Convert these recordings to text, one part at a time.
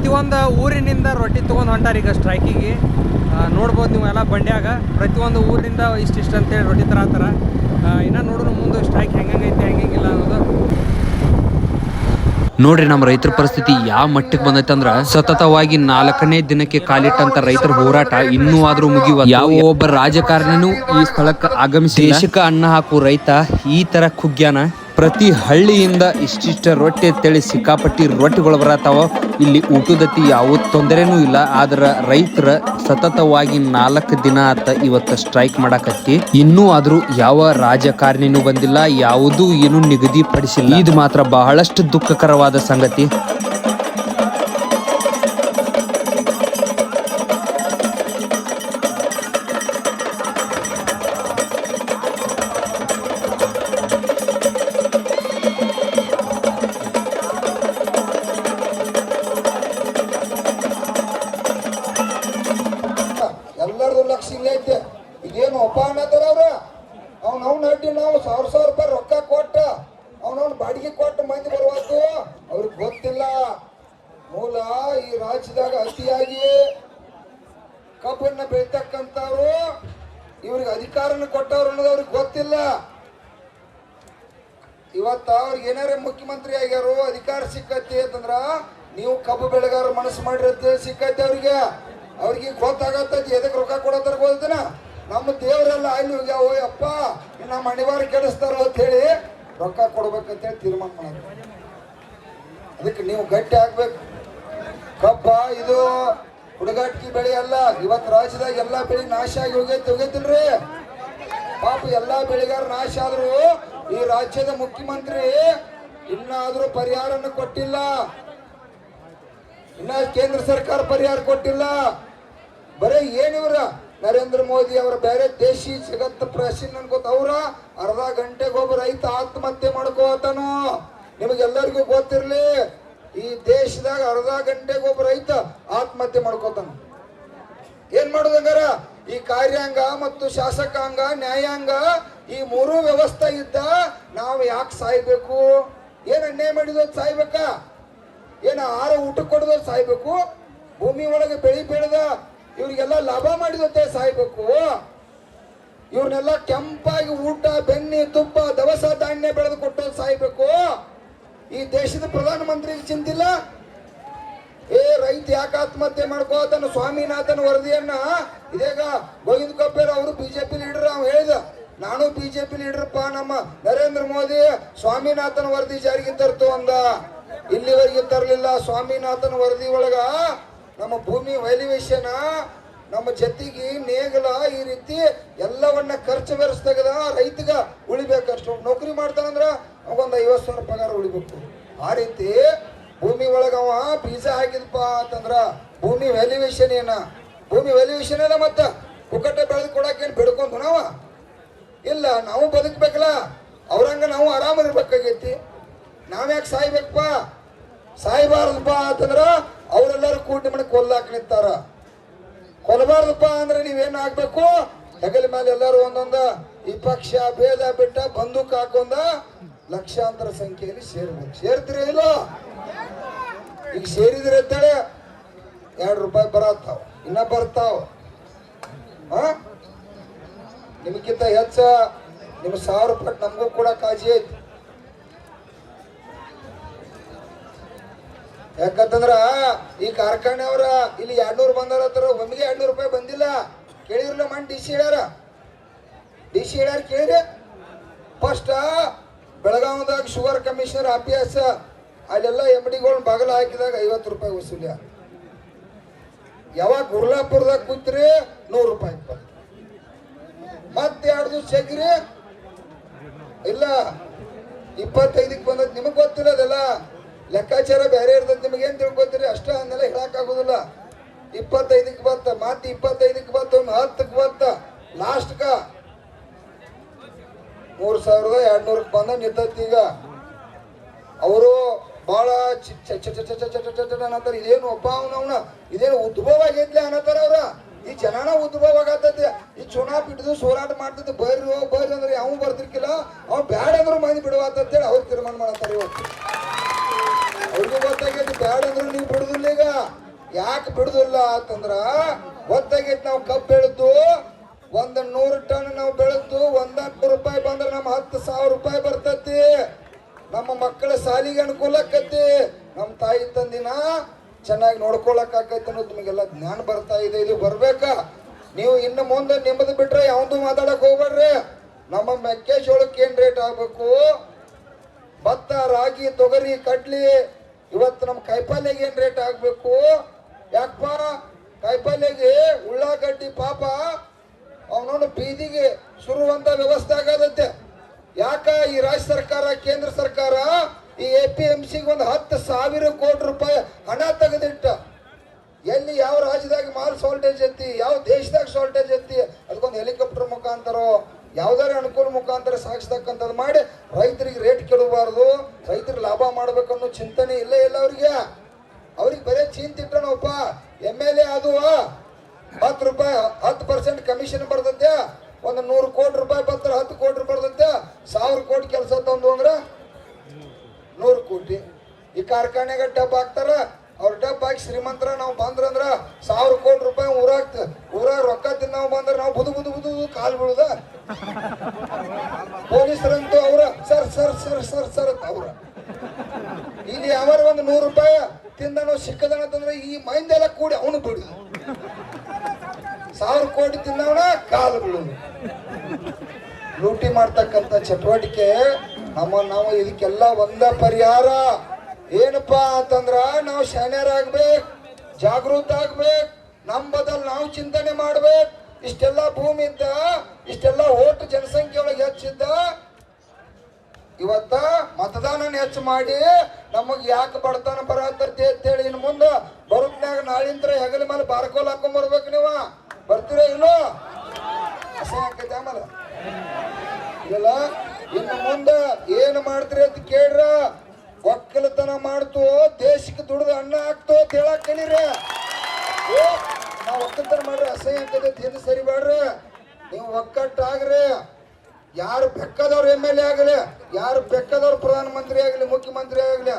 ಪ್ರತಿಯೊಂದು ಊರಿನಿಂದ ರೊಟ್ಟಿ ತೊಗೊಂಡು ಹೊಂಟಾರ ಈಗ ಸ್ಟ್ರೈಕಿಗೆ. ನೋಡ್ಬೋದು ನೀವು ಎಲ್ಲ ಬಂಡ್ಯಾಗ. ಪ್ರತಿಯೊಂದು ಊರಿಂದ ಇಷ್ಟಿಷ್ಟು ಅಂತೇಳಿ ರೊಟ್ಟಿ ತರತ್ತಾರ ಇನ್ನೂ ನೋಡೋಣ ಮುಂದೆ ಸ್ಟ್ರೈಕ್ ಹೆಂಗೈತೆ ಹೆಂಗಿಲ್ಲ ಅನ್ನೋದು. ನೋಡ್ರಿ ನಮ್ಮ ರೈತರ ಪರಿಸ್ಥಿತಿ ಯಾವ ಮಟ್ಟಕ್ಕೆ ಬಂದೈತೆ ಅಂದ್ರ ಸತತವಾಗಿ ನಾಲ್ಕನೇ ದಿನಕ್ಕೆ ಕಾಲಿಟ್ಟಂತ ರೈತರ ಹೋರಾಟ ಇನ್ನೂ ಆದ್ರೂ ಮುಗಿಯುವ ಯಾವ ಒಬ್ಬ ರಾಜಕಾರಣಿನೂ ಈ ಸ್ಥಳಕ್ಕೆ ಆಗಮಿಸಿ ದೇಶಕ್ಕೆ ಅನ್ನ ಹಾಕು ರೈತ ಈ ತರ ಕುಗ್ಯಾನ. ಪ್ರತಿ ಹಳ್ಳಿಯಿಂದ ಇಷ್ಟಿಷ್ಟ ರೊಟ್ಟಿ ಅಂತೇಳಿ ಸಿಕ್ಕಾಪಟ್ಟಿ ರೊಟ್ಟಿಗಳು ಬರತ್ತಾವ? ಇಲ್ಲಿ ಊಟದತ್ತಿ ಯಾವ ತೊಂದರೆನೂ ಇಲ್ಲ, ಆದ್ರ ರೈತರ ಸತತವಾಗಿ ನಾಲ್ಕು ದಿನ ಆತ ಇವತ್ತು ಸ್ಟ್ರೈಕ್ ಮಾಡಾಕತ್ತಿ. ಇನ್ನೂ ಆದ್ರೂ ಯಾವ ರಾಜಕಾರಣಿನೂ ಬಂದಿಲ್ಲ, ಯಾವುದೂ ಏನು ನಿಗದಿಪಡಿಸಿಲ್ಲ. ಇದು ಮಾತ್ರ ಬಹಳಷ್ಟು ದುಃಖಕರವಾದ ಸಂಗತಿ. ಏನಾರೇ ಮುಖ್ಯಮಂತ್ರಿ ಆಗ್ಯಾರು, ಅಧಿಕಾರ ಸಿಕ್ಕತಿ ಅಂತಂದ್ರ ನೀವು ಕಬ್ಬು ಬೆಳೆಗಾರ ಮನಸ್ಸು ಮಾಡಿರತ್ತೆ ಸಿಕ್ಕೈತಿ ಅವ್ರಿಗೆ. ಅವ್ರಿಗೆ ಗೊತ್ತಾಗತ್ತ ಎದಕ್ಕೆ ರೊಕ್ಕ ಕೊಡತ್ತಾರ ಗೊತ್ತಿನ ನಮ್ಮ ದೇವರೆಲ್ಲ ಅಲ್ಲಿ ಹೋಗ್ಯಾವ, ಅಪ್ಪ ನಮ್ಮ ಅನಿವಾರ್ಯ ಕೆಡಿಸ್ತಾರೋ ಅಂತ ಹೇಳಿ ರೊಕ್ಕ ಕೊಡ್ಬೇಕಂತೇಳಿ ತೀರ್ಮಾನ ಮಾಡಿದ್ರು. ಅದಕ್ಕೆ ನೀವು ಗಟ್ಟಿ ಆಗ್ಬೇಕು. ಕಬ್ಬ, ಇದು ಹುಡುಗಾಟಿಕೆ ಬೆಳೆ ಅಲ್ಲ, ಇವತ್ತು ರಾಜ್ಯದಾಗ ಎಲ್ಲಾ ಬೆಳೆ ನಾಶ ಆಗಿ ಹೋಗೈತಿ, ಹೋಗೈತಿಲ್ರಿ. ಪಾಪ ಎಲ್ಲಾ ಬೆಳೆಗಾರ ನಾಶ ಆದ್ರು ಈ ರಾಜ್ಯದ ಮುಖ್ಯಮಂತ್ರಿ ಇನ್ನಾದ್ರೂ ಪರಿಹಾರನ ಕೊಟ್ಟಿಲ್ಲ. ಇನ್ನ ಕೇಂದ್ರ ಸರ್ಕಾರ ಪರಿಹಾರ ಕೊಟ್ಟಿಲ್ಲ. ಬರೀ ಏನಿವ್ರ ನರೇಂದ್ರ ಮೋದಿ ಅವರ ಬೇರೆ ದೇಶಿ ಜಗತ್ತು ಪ್ರಶ್ನೆ ಅನ್ಕೋತ ಅವ್ರ ಅರ್ಧ ಗಂಟೆಗೆ ಒಬ್ಬ ರೈತ ಆತ್ಮಹತ್ಯೆ ಮಾಡ್ಕೋತಾನು? ನಿಮಗೆಲ್ಲರಿಗೂ ಗೊತ್ತಿರ್ಲಿ, ಈ ದೇಶದಾಗ ಅರ್ಧ ಗಂಟೆಗೆ ಒಬ್ಬ ರೈತ ಆತ್ಮಹತ್ಯೆ ಮಾಡ್ಕೋತಾನ? ಏನ್ ಮಾಡೋದಂಗಾರ ಈ ಕಾರ್ಯಾಂಗ ಮತ್ತು ಶಾಸಕಾಂಗ, ನ್ಯಾಯಾಂಗ ಈ ಮೂರು ವ್ಯವಸ್ಥೆ ಇದ್ದ ನಾವು ಯಾಕೆ ಸಾಯ್ಬೇಕು? ಏನು ಎಣ್ಣೆ ಮಾಡಿದ್ರು ಸಾಯ್ಬೇಕ? ಏನು ಆರ ಊಟ ಕೊಡೋದು ಸಾಯ್ಬೇಕು? ಭೂಮಿ ಒಳಗೆ ಬೆಳಿ ಬೆಳೆದ ಇವ್ರಿಗೆಲ್ಲ ಲಾಭ ಮಾಡಿದಂತೆ ಸಾಯ್ಬೇಕು. ಇವ್ರನ್ನೆಲ್ಲ ಕೆಂಪಾಗಿ ಊಟ, ಬೆಣ್ಣೆ, ತುಪ್ಪ, ದವಸ ಧಾನ್ಯ ಬೆಳೆದು ಕೊಟ್ಟೋದು ಸಾಯ್ಬೇಕು. ಈ ದೇಶದ ಪ್ರಧಾನ ಮಂತ್ರಿಗೆ ಚಿಂತಿಲ್ಲ ಏ, ರೈತ ಯಾಕೆ ಆತ್ಮಹತ್ಯೆ ಮಾಡ್ಕೋತಾನ ಸ್ವಾಮಿನಾಥನ್ ವರದಿಯನ್ನ, ಇದೀಗ ಗೋವಿಂದ ಕಪ್ಪೇರ್ ಅವರು ಬಿಜೆಪಿ ಲೀಡರ್ ಅವ್ನು ಹೇಳಿದ. ನಾನು ಬಿಜೆಪಿ ಲೀಡರ್ಪ್ಪ ನಮ್ಮ ನರೇಂದ್ರ ಮೋದಿ ಸ್ವಾಮಿನಾಥನ್ ವರದಿ ಜಾರಿಗೆ ತರ್ತು ಅಂದ. ಇಲ್ಲಿವರೆಗೆ ತರಲಿಲ್ಲ. ಸ್ವಾಮಿನಾಥನ್ ವರದಿ ಒಳಗ ನಮ್ಮ ಭೂಮಿ ವೈಲಿವೇಶನ ನಮ್ಮ ಜೊತೆಗೆ ನೇಗಲ ಈ ರೀತಿ ಎಲ್ಲವನ್ನ ಖರ್ಚು ಬೆರೆಸ್ ತೆಗೆದ ರೈತಗ ಉಳಿಬೇಕಷ್ಟು. ನೌಕರಿ ಮಾಡ್ತಾನಂದ್ರ ಅವಂಗೊಂದು ಐವತ್ತು ಸಾವಿರ ಪಗಾರ ಉಳಿಬೇಕು. ಆ ರೀತಿ ಭೂಮಿ ಒಳಗ ಅವ ಬೀಜ ಹಾಕಿದಪ್ಪ ಅಂತಂದ್ರ ಭೂಮಿ ವ್ಯಾಲ್ಯೂಯೇಷನ್ ಏನ? ಭೂಮಿ ವ್ಯಾಲ್ಯೂಯೇಷನ್ ಏನ ಮತ್ತ? ಕುಕ್ಕಟ್ಟ ಬೆಳೆದು ಕೊಡಕ್ಕೆ ಬಿಡ್ಕೊಂತ ನಾವ ಇಲ್ಲ, ನಾವು ಬದುಕಬೇಕಲ್ಲ. ಅವ್ರಂಗ ನಾವು ಆರಾಮಿರ್ಬೇಕಾಗೈತಿ. ನಾವ್ಯಾಕೆ ಸಾಯ್ಬೇಕಪ್ಪ? ಸಾಯ್ಬಾರ್ದಪ್ಪ ಅಂತಂದ್ರೆ ಅವರೆಲ್ಲರೂ ಕೂಡಿ ಮನೆ ಕೊಲ್ಲಾಕ್ ನಿಂತಾರ. ಕೊಲ್ಲಬಾರ್ದಪ್ಪ ಅಂದ್ರೆ ನೀವೇನು ಆಗ್ಬೇಕು? ಹೆಗಲ ಮೇಲೆ ಎಲ್ಲರೂ ಒಂದೊಂದ ಈ ಪಕ್ಷ ಭೇದ, ಬಿಟ್ಟ, ಬಂದೂಕ್ ಹಾಕೊಂಡ ಲಕ್ಷಾಂತರ ಸಂಖ್ಯೆಯಲ್ಲಿ ಸೇರ್ಬೇಕು. ಸೇರ್ತೀರಿ ಇಲ್ಲ? ಈಗ ಸೇರಿದ್ರೆ ಅಂತೇಳಿ ಎರಡು ರೂಪಾಯಿ ಬರತ್ತಾವ. ಇನ್ನ ಬರ್ತಾವ. ಹಾ ನಿಮಗಿಂತ ಹೆಚ್ಚ ನಿಮ್ಮ ಸಾವಿರ ರೂಪಾಯಿ ನಮಗೂ ಕೂಡ ಕಾಳಜಿ ಐತಿ. ಯಾಕಂತಂದ್ರ ಈ ಕಾರ್ಖಾನೆ ಅವ್ರ ಇಲ್ಲಿ ಎರಡ್ನೂರು ಬಂದಾರ ಹತ್ರ ಒಮ್ಮಿಗೆ ಎರಡ್ನೂರು ರೂಪಾಯಿ ಬಂದಿಲ್ಲ. ಕೇಳಿರ್ಲ ಮನ್ ಡಿ ಸಿ ಹೇಳ್ಯಾರ. ಡಿ ಸಿ ಹೇಳ್ಯಾರ ಕೇಳಿರಿ. ಫಸ್ಟ್ ಬೆಳಗಾವದಾಗ ಶುಗರ್ ಕಮಿಷನರ್ ಆಫೀಸ್ ಅಲ್ಲೆಲ್ಲ ಎಂ ಡಿಗಳು ಬಾಗಲ ಹಾಕಿದಾಗ ಐವತ್ತು ರೂಪಾಯಿ ವಸೂಲಿ ಯಾವಾಗ ಗುರ್ಲಾಪುರದಾಗ ಕೂತ್ರಿ ನೂರು ರೂಪಾಯಿ ಬಂತು ಮತ್ತೆ ಎರಡು ದಿವಸ ಹೇಗ್ರಿ ಇಲ್ಲ, ಇಪ್ಪತ್ತೈದಕ್ಕೆ ಬಂದದ್ ನಿಮಗೆ ಗೊತ್ತಿಲ್ಲ ಅದೆಲ್ಲ? ಲೆಕ್ಕಾಚಾರ ಬೇರೆ ಇರ್ತದೆ, ನಿಮಗೆ ತಿಳ್ಕೊತೀರಿ ಅಷ್ಟ ಹೇಳಕ್ ಆಗುದಿಲ್ಲ. ಇಪ್ಪತ್ತೈದಕ್ಕೆ ಬತ್ತ ಮತ್ತೆ ಇಪ್ಪತ್ತೈದಕ್ಕೆ ಬತ್ತ ಒಂದು ಹತ್ತಕ್ಕೆ ಬತ್ತ ಲಾಸ್ಟ್ಗ ಮೂರ್ ಸಾವಿರದ ಎರಡ್ ನೂರಕ್ಕೆ ಬಂದ ನಿತ್ತ ಈಗ. ಅವರು ಬಹಳ ಚ ಚ ಚ ಚ ಚ ಚ ಚ ಚ ಅನ್ನತ್ತಾರ ಇದೇನು ಒಬ್ಬ ಅವನವನ ಇದೇನು ಉದ್ಭವ ಆಗೈತ್ಲೆ ಅನ್ನತಾರ ಅವ್ರ. ಈ ಜನನ ಉದ್ಭವ ಆಗತ್ತೈತಿ ಈ ಚುನಾವ್ ಬಿಟ್ಟದು ಹೋರಾಟ ಮಾಡ್ತಿದ್ದು ಬರ್ರಿ ಬರ್ರಿ ಅಂದ್ರೆ ಯಾವ ಬರ್ತಿರ್ಕಿಲ್ಲ ಅವ್ನು ಬ್ಯಾಡ ಅಂದ್ರು ಮಂದಿ ಬಿಡುವಂತೇಳಿ ಅವ್ರು ತೀರ್ಮಾನ ಮಾಡತ್ತಾರ ಇವತ್ತು ಅವ್ರಿಗೂ ಗೊತ್ತಾಗೈತಿ, ಬ್ಯಾಡ ಅಂದ್ರು ನೀವು ಬಿಡುದಿಲ್ಲ ಈಗ. ಯಾಕೆ ಬಿಡುದಿಲ್ಲ ಅಂತಂದ್ರ ಗೊತ್ತಾಗೈತಿ ನಾವು ಕಬ್ಬು ಬೆಳೆದು ಒಂದ್ ನೂರು ಟನ್ ನಾವು ಬೆಳೆದು ಒಂದ ನೂರು ರೂಪಾಯಿ ಬಂದ್ರೆ ನಮ್ಮ ಹತ್ತು ಸಾವಿರ ರೂಪಾಯಿ ಬರ್ತೈತಿ. ನಮ್ಮ ಮಕ್ಕಳ ಸಾಲಿಗೆ ಅನುಕೂಲ ಆಕೈತಿ ನಮ್ಮ ತಾಯಿ ತಂದಿನ ಚೆನ್ನಾಗಿ ನೋಡ್ಕೊಳಕ್ ಆಕೈತಿ ಅನ್ನೋದು ನಿಮಗೆಲ್ಲ ಜ್ಞಾನ ಬರ್ತಾ ಇದೆ. ಇದು ಬರ್ಬೇಕಾ? ನೀವು ಇನ್ನು ಮುಂದೆ ನಿಮ್ಮದು ಬಿಟ್ರೆ ಯಾವ್ದು ಮಾತಾಡಕ್ ಹೋಗ್ಬೇಡ್ರಿ. ನಮ್ಮ ಮೆಕ್ಕೆಜೋಳಕ್ಕೆ ಏನ್ ರೇಟ್ ಆಗ್ಬೇಕು? ಭತ್ತ, ರಾಗಿ, ತೊಗರಿ, ಕಡ್ಲಿ, ಇವತ್ತು ನಮ್ಮ ಕಾಯಿಪಲ್ಯಗೆ ಏನ್ ರೇಟ್ ಆಗ್ಬೇಕು? ಯಾಕಪ್ಪ? ಕಾಯಿಪಲ್ಯಗೆ ಉಳ್ಳಾಗಡ್ಡಿ ಪಾಪ ಅವನವನು ಬೀದಿಗೆ ಶುರುವಂತ ವ್ಯವಸ್ಥೆ ಆಗದತ್ತೆ ಯಾಕ ಈ ರಾಜ್ಯ ಸರ್ಕಾರ, ಕೇಂದ್ರ ಸರ್ಕಾರ ಈ ಎ ಪಿ ಎಂ ಸಿಗೆ ಒಂದು ಹತ್ತು ಸಾವಿರ ಕೋಟಿ ರೂಪಾಯಿ ಹಣ ತೆಗೆದಿಟ್ಟ. ಎಲ್ಲಿ ಯಾವ ರಾಜ್ಯದಾಗ ಮಾಲ್ ಶಾರ್ಟೇಜ್ ಐತಿ, ಯಾವ ದೇಶದಾಗ ಶಾರ್ಟೇಜ್ ಐತಿ, ಅದಕ್ಕೊಂದು ಹೆಲಿಕಾಪ್ಟರ್ ಮುಖಾಂತರ, ಯಾವ್ದಾರ ಅನುಕೂಲ ಮುಖಾಂತರ ಸಾಗಿಸ್ತಕ್ಕಂಥದ್ದು ಮಾಡಿ ರೈತರಿಗೆ ರೇಟ್ ಕೆಡಬಾರ್ದು, ರೈತರಿಗೆ ಲಾಭ ಮಾಡ್ಬೇಕನ್ನೋ ಚಿಂತನೆ ಇಲ್ಲೇ ಇಲ್ಲ ಅವ್ರಿಗೆ. ಅವ್ರಿಗೆ ಬರೇ ಚಿಂತಿಟ್ಟನಪ್ಪ ಎಂ ಎಲ್ ಎ ಅದು ಹತ್ತು ರೂಪಾಯಿ, ಹತ್ತು ಪರ್ಸೆಂಟ್ ಕಮಿಷನ್ ಬರ್ತೈತೆ, ಒಂದು ನೂರು ಕೋಟಿ ರೂಪಾಯಿ ಬರ್ತಾರೆ ಹತ್ತು ಕೋಟಿ ರೂಪಾಯಿ ಬರ್ತೈತೆ, ಸಾವಿರ ಕೋಟಿ ಕೆಲಸ ತಂದು ಅಂದ್ರೆ ನೂರು ಕೋಟಿ. ಈ ಕಾರ್ಖಾನೆಗೆ ಡಬ್ ಹಾಕ್ತಾರ, ಅವ್ರ ಡಬ್ ಹಾಕಿ ಶ್ರೀಮಂತರ ನಾವು ಬಂದ್ರಂದ್ರ ಸಾವಿರ ಕೋಟಿ ರೂಪಾಯಿ ಊರಾಗ ಊರಾಗ ರೊಕ್ಕ ತಿಂದ ನಾವು ಬಂದ್ರ ನಾವು ಬುದು ಬುದು ಬುದು ಕಾಲು ಬೀಳುದ. ಪೊಲೀಸರಂತೂ ಅವ್ರ sir sir sir sir sir ಅವ್ರ. ಇಲ್ಲಿ ಯಾವಾರ ಒಂದು ನೂರು ರೂಪಾಯಿ ತಿಂದನೋ ಸಿಕ್ಕದನ ಅಂತಂದ್ರೆ ಈ ಮೈಂದೆಲ್ಲ ಕೂಡಿ ಅವನು ಬಿಡುದು ಸಾವಿರ ಕೋಟಿ ತಿಂದವನ ಕಾಲು ಬೀಳುದು. ಲೂಟಿ ಮಾಡ್ತಕ್ಕಂಥ ಚಟುವಟಿಕೆ ನಮ್ಮ ನಾವು ಇದಕ್ಕೆಲ್ಲ ಒಂದ ಪರಿಹಾರ. ಏನಪ್ಪಾ ಅಂತಂದ್ರ ನಾವು ಶಾನ್ಯರಾಗ್ಬೇಕು ಜಾಗೃತ ಆಗ್ಬೇಕು ನಮ್ಮ ಬದಲ್ ನಾವು ಚಿಂತನೆ ಮಾಡ್ಬೇಕು. ಇಷ್ಟೆಲ್ಲ ಭೂಮಿ ಇದ್ದ, ಇಷ್ಟೆಲ್ಲ ಓಟ್ ಜನಸಂಖ್ಯೆ ಒಳಗೆ ಹೆಚ್ಚಿದ್ದ, ಇವತ್ತ ಮತದಾನ ಹೆಚ್ಚು ಮಾಡಿ ನಮಗ್ ಯಾಕೆ ಬಡತನ ಬರತ್ತೈತಿ ಅಂತೇಳಿ ಇನ್ ಮುಂದೆ ಬರುತ್ತಾಗ ನಾಳಿಂತ್ರ ಹೆಗಲ ಮೇಲೆ ಬಾರ್ಕೋಲ್ ಹಾಕೊಂಡ್ ಬರ್ಬೇಕು ನೀವ. ಬರ್ತೀರ ಇಲ್ಲೋ? ಅಸಹ್ಯ ಆಕೈತೆ ಆಮೇಲೆ. ಇಲ್ಲ? ಇನ್ನು ಮುಂದೆ ಏನು ಮಾಡ್ತೀರಿ ಅಂತ ಕೇಳ್ರ? ಒಕ್ಕಲತನ ಮಾಡ್ತು, ದೇಶಕ್ಕೆ ದುಡ್ದು ಅನ್ನ ಹಾಕ್ತು ಅಂತ ಹೇಳಕ್ ಕಲೀರಿ ನಾವ್ ಒಕ್ಕಲ್ತನ ಮಾಡ್ರಿ ಅಸಹ್ಯ ಆಗ್ತದೆ ಏನು ಸರಿ ಮಾಡ್ರಿ. ನೀವು ಒಕ್ಕಟ್ಟಾಗ್ರಿ. ಯಾರು ಬೆಕ್ಕದವ್ರು ಎಂ ಎಲ್ ಎ ಆಗಲಿ, ಯಾರು ಬೆಕ್ಕದವ್ರು ಪ್ರಧಾನಮಂತ್ರಿ ಆಗಲಿ, ಮುಖ್ಯಮಂತ್ರಿ ಆಗಲಿ,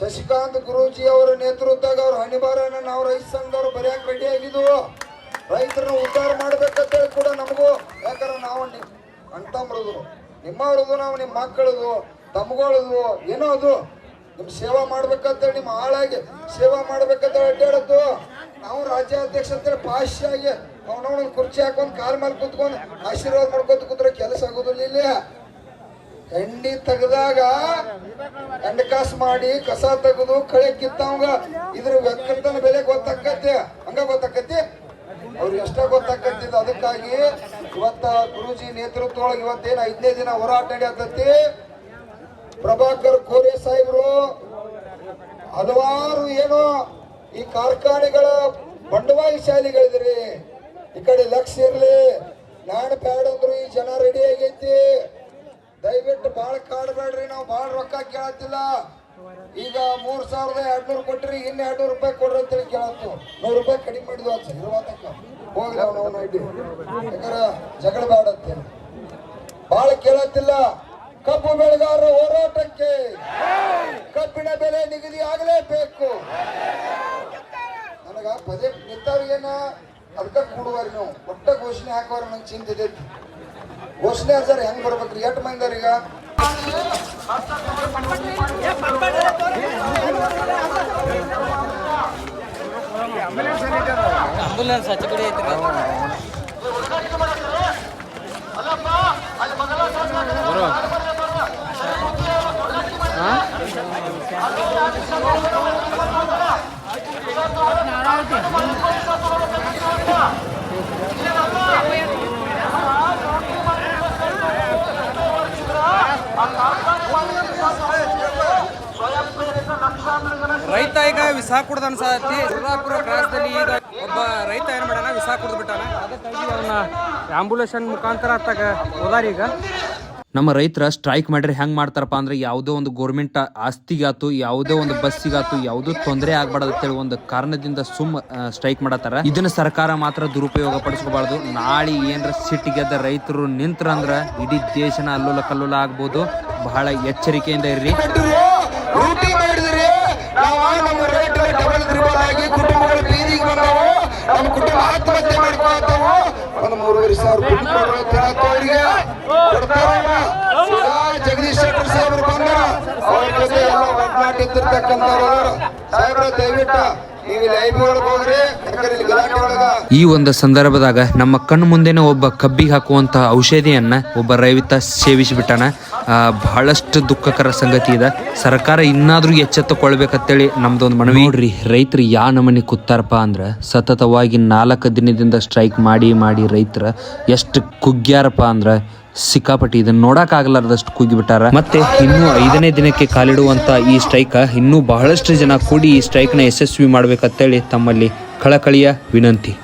ಶಶಿಕಾಂತ್ ಗುರೂಜಿ ಅವರ ನೇತೃತ್ವದಾಗ ಅವ್ರ ಹಣಿಬಾರನ ನಾವು ರೈತ ಸಂಘದವ್ರು ಬರೆಯಕ್ಕೆ ರೆಡಿ ಆಗಿದ್ವು. ರೈತರನ್ನ ಉದ್ಧಾರ ಮಾಡ್ಬೇಕಂತೇಳಿ ಕೂಡ ನಮಗೂ, ಯಾಕಂದ್ರೆ ನಾವು ನಿ- ಅಣ್ತಂಬ್ರದು ನಿಮ್ಮವ್ರದು ನಾವು, ನಿಮ್ಮ ಮಕ್ಕಳದು ತಮ್ಗಳದು ಏನೋ ಅದು. ನಿಮ್ ಸೇವಾ ಮಾಡ್ಬೇಕಂತೇಳಿ, ನಿಮ್ಮ ಆಳಾಗಿ ಸೇವಾ ಮಾಡ್ಬೇಕಂತ ಅಡ್ಡಾಡದ್ದು ನಾವು ರಾಜ್ಯಾಧ್ಯಕ್ಷ ಅಂತೇಳಿ ಪಾಶಿಯಾಗಿ ಅವನವನ ಕುರ್ಚಿ ಹಾಕೊಂಡು ಕಾಲ್ ಮೇಲೆ ಕುತ್ಕೊಂಡು ಆಶೀರ್ವಾದ ಮಾಡ್ಕೊತ ಕೂತ್ರೆ ಕೆಲಸ ಆಗೋದಿಲ್ಲ ಇಲ್ಲಿ. ಎಣ್ಣಿ ತೆಗ್ದಾಗ ಕಾಸು ಮಾಡಿ, ಕಸ ತೆಗೆದು, ಕಳೆ ಕಿತ್ತವಂಗ ಇದ್ರ ವ್ಯಕ್ತನ ಬೆಲೆ ಗೊತ್ತಾಕತಿ ಹಂಗ ಗೊತ್ತಾಕತಿ ಅವ್ರಿಗೆ ಅಷ್ಟೇ ಗೊತ್ತಾಕತ್ತಿದ್ದು ಅದಕ್ಕಾಗಿ ಇವತ್ತ ಗುರುಜಿ ನೇತೃತ್ವ ಒಳಗೆ ಇವತ್ತೇನು ಐದನೇ ದಿನ ಹೋರಾಟ ನಡೆಯತೈತಿ? ಪ್ರಭಾಕರ್ ಕೋರೆ ಸಾಹೇಬ್ರು, ಹಲವಾರು ಏನೋ ಈ ಕಾರ್ಖಾನೆಗಳ ಬಂಡವಾಳಶಾಲಿಗಳಿದ್ರಿ ಈ ಕಡೆ ಲಕ್ಷ ಇರ್ಲಿ ನಾಡ್ ಬ್ಯಾಡ ಅಂದ್ರು ಈ ಜನ ರೆಡಿ ಆಗೈತಿ. ದಯವಿಟ್ಟು ಬಾಳ ಕಾಡಬೇಡ್ರಿ ನಾವು ಬಾಳ ರೊಕ್ಕ ಕೇಳತ್ತಿಲ್ಲ. ಈಗ ಮೂರ್ ಸಾವಿರದ ಎರಡ್ನೂರು ಕೊಟ್ರಿ, ಇನ್ನ ಎರಡ್ನೂರು ರೂಪಾಯಿ ಕೊಡ್ರಿ ಅಂತೇಳಿ ಕೇಳತ್ತು ನೂರು ರೂಪಾಯಿ ಕಡಿಮೆ ಮಾಡಿದ್ವು ಅಂತ ಇರುವಾತಕ್ಕ ಅವ್ನು ಅವ್ನು ಯಾಕಂದ್ರ ಜಗಳ ಬೇಡ ಅಂತೇಳಿ ಬಾಳ ಕೇಳತ್ತಿಲ್ಲ. ಕಬ್ಬು ಬೆಳೆಗಾರರ ಹೋರಾಟಕ್ಕೆ ಕಬ್ಬಿನ ಬೆಲೆ ನಿಗದಿ ಆಗಲೇಬೇಕು. ನನಗ ಪದೇ ನಿಂತವ್ರಿಗೇನ ಅದಕ್ಕ ಕೂಡುವಾರಿ ನೀವು. ಒಟ್ಟ ಘೋಷಣೆ ಹಾಕೋರ ನಂಗೆ ಚಿಂತೆ ಐತಿ ಘೋಷಣೆ ಸರ್, ಹೆಂಗ್ ಬರ್ಬೇಕ್ರಿ? ಎಟ್ ಮಂದಿ ಈಗ? ಆಂಬುಲೆನ್ಸ್ ಹಚ್ಚ ಕಡೆ ಐತಿ ರೈತ ಈಗ ವಿಸಾ ಕುಡ್ದನ್ ಅನ್ಸತಿ ಸುರ್ಲಾಪುರ ಕ್ರಾಸ್ದಲ್ಲಿ ಈಗ ಒಬ್ಬ ರೈತ ಏನ್ ಮಾಡ್ಯಾನ? ವಿಸಾ ಕುಡ್ದ್ಬಿಟ್ಟಾನ. ಅದಕ್ಕಾಗಿ ಅವನ್ನ ಆಂಬುಲೆನ್ಸ್ ಮುಖಾಂತರ ಅತ್ತಾಗ ಹೋದಾರ ಈಗ ನಮ್ಮ ರೈತರ ಸ್ಟ್ರೈಕ್ ಮಾಡಿದ್ರೆ ಹೆಂಗೆ ಮಾಡ್ತಾರಪ್ಪ ಅಂದ್ರೆ ಯಾವುದೋ ಒಂದು ಗೋರ್ಮೆಂಟ್ ಆಸ್ತಿಗಾತು, ಯಾವುದೋ ಒಂದು ಬಸ್ಸಿಗಾತು ಯಾವುದೋ ತೊಂದರೆ ಆಗ್ಬಾರ್ದು ಒಂದು ಕಾರಣದಿಂದ ಸುಮ್ಮ ಸ್ಟ್ರೈಕ್ ಮಾಡತ್ತಾರ. ಇದನ್ನ ಸರ್ಕಾರ ಮಾತ್ರ ದುರುಪಯೋಗ ಪಡಿಸ್ಕೋಬಾರ್ದು. ನಾಳೆ ಏನರ ಸಿಟ್ಟಿಗೆದ್ದ ರೈತರು ನಿಂತ್ರ ಅಂದ್ರೆ ಇಡೀ ದೇಶನ ಅಲ್ಲೋಲ ಕಲ್ಲೋಲ ಆಗ್ಬೋದು. ಬಹಳ ಎಚ್ಚರಿಕೆಯಿಂದ ಇರ್ರಿ. ಒಂದು ಮೂರುವರೆ ಸಾವಿರ ಒಳಗ ಈ ಒಂದು ಸಂದರ್ಭದಾಗ ನಮ್ಮ ಕಣ್ಣು ಮುಂದೆನೇ ಒಬ್ಬ ಕಬ್ಬಿಗೆ ಹಾಕುವಂತಹ ಔಷಧಿಯನ್ನ ಒಬ್ಬ ರೈತ ಸೇವಿಸಿಬಿಟ್ಟಾನ. ಬಹಳಷ್ಟು ದುಃಖಕರ ಸಂಗತಿ ಇದೆ. ಸರ್ಕಾರ ಇನ್ನಾದ್ರೂ ಎಚ್ಚೆತ್ತುಕೊಳ್ಬೇಕಂತೇಳಿ ನಮ್ದೊಂದು ಮನವಿ. ನೋಡ್ರಿ ರೈತರು ಯಾ ನಮನಿ ಕೂತಾರಪ್ಪ ಅಂದ್ರೆ ಸತತವಾಗಿ ನಾಲ್ಕು ದಿನದಿಂದ ಸ್ಟ್ರೈಕ್ ಮಾಡಿ ಮಾಡಿ ರೈತರ ಎಷ್ಟು ಕುಗ್ಗ್ಯಾರಪ್ಪ ಅಂದ್ರ ಸಿಕ್ಕಾಪಟ್ಟಿ ಇದನ್ನ ನೋಡಕ್ ಕೂಗಿಬಿಟ್ಟಾರ ಮತ್ತೆ ಇನ್ನೂ ಐದನೇ ದಿನಕ್ಕೆ ಕಾಲಿಡುವಂತ ಈ ಸ್ಟ್ರೈಕ್ ಇನ್ನೂ ಬಹಳಷ್ಟು ಜನ ಕೂಡಿ ಈ ಸ್ಟ್ರೈಕ್ನ ಯಶಸ್ವಿ ಮಾಡ್ಬೇಕಂತೇಳಿ ತಮ್ಮಲ್ಲಿ ಕಳಕಳಿಯ ವಿನಂತಿ.